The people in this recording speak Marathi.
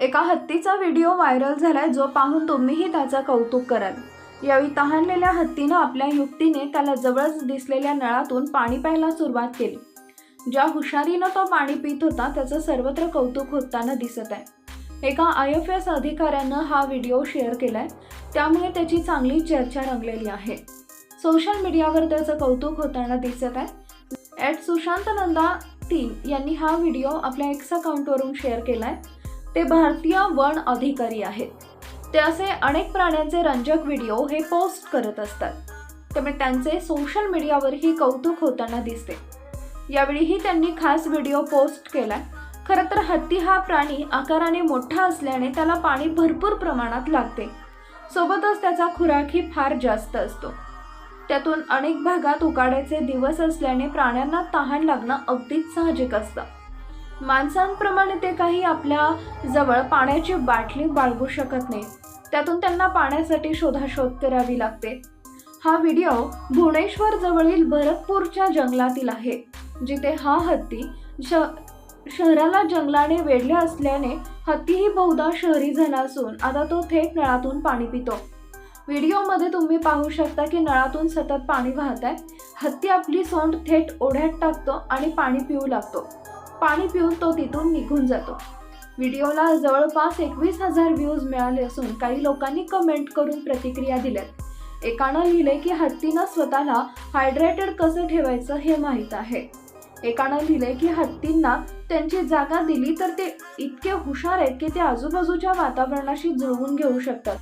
एका हत्तीचा व्हिडिओ व्हायरल झालाय जो पाहून तुम्हीही त्याचं कौतुक कराल. यावेळी तहानलेल्या हत्तीनं आपल्या युक्तीने त्याला जवळच दिसलेल्या नळातून पाणी प्यायला सुरुवात केली. ज्या हुशारीनं तो पाणी पित होता त्याचं सर्वत्र कौतुक होताना दिसत आहे. एका आय एफ एस अधिकाऱ्यानं हा व्हिडिओ शेअर केलाय त्यामुळे त्याची चांगली चर्चा रंगलेली आहे. सोशल मीडियावर त्याचं कौतुक होताना दिसत आहे. ॲट सुशांत नंदा तीन यांनी हा व्हिडिओ आपल्या एक्स अकाउंटवरून शेअर केला आहे ते भारतीय वन अधिकारी आहेत. ते असे अनेक प्राण्यांचे रंजक व्हिडिओ हे पोस्ट करत असतात. त्यामुळे त्यांचे सोशल मीडियावरही कौतुक होताना दिसते. यावेळीही त्यांनी खास व्हिडिओ पोस्ट केलाय. खरं तर हत्ती हा प्राणी आकाराने मोठा असल्याने त्याला पाणी भरपूर प्रमाणात लागते. सोबतच त्याचा खुराकही फार जास्त असतो. त्यातून अनेक भागात उकाड्याचे दिवस असल्याने प्राण्यांना तहान लागणं अगदीच साहजिक असतं. माणसांप्रमाणे ते काही आपल्या जवळ पाण्याची बाटली बाळगू शकत नाही. त्यातून त्यांना पाण्यासाठी शोधाशोध करावी लागते. हा व्हिडिओ भुवनेश्वर जवळील भरतपूरच्या जंगलातील आहे जिथे हा हत्ती श शहराला जंगलाने वेढले असल्याने हत्तीही बहुधा शहरी झाला असून आता तो थेट नळातून पाणी पितो. व्हिडिओमध्ये तुम्ही पाहू शकता की नळातून सतत पाणी वाहत आहे हत्ती आपली सोंड थेट ओढ्यात टाकतो आणि पाणी पिऊ लागतो. पाणी पिऊन तो तिथून निघून जातो. व्हिडिओला जवळपास एकवीस हजार व्ह्यूज मिळाले असून काही लोकांनी कमेंट करून प्रतिक्रिया दिल्यात. एकानं लिहिले की हत्तीनं स्वतःला हायड्रेटेड कसं ठेवायचं हे माहीत आहे. एकानं लिहिले की हत्तींना त्यांची जागा दिली तर ते इतके हुशार आहेत की ते आजूबाजूच्या वातावरणाशी जुळवून घेऊ शकतात.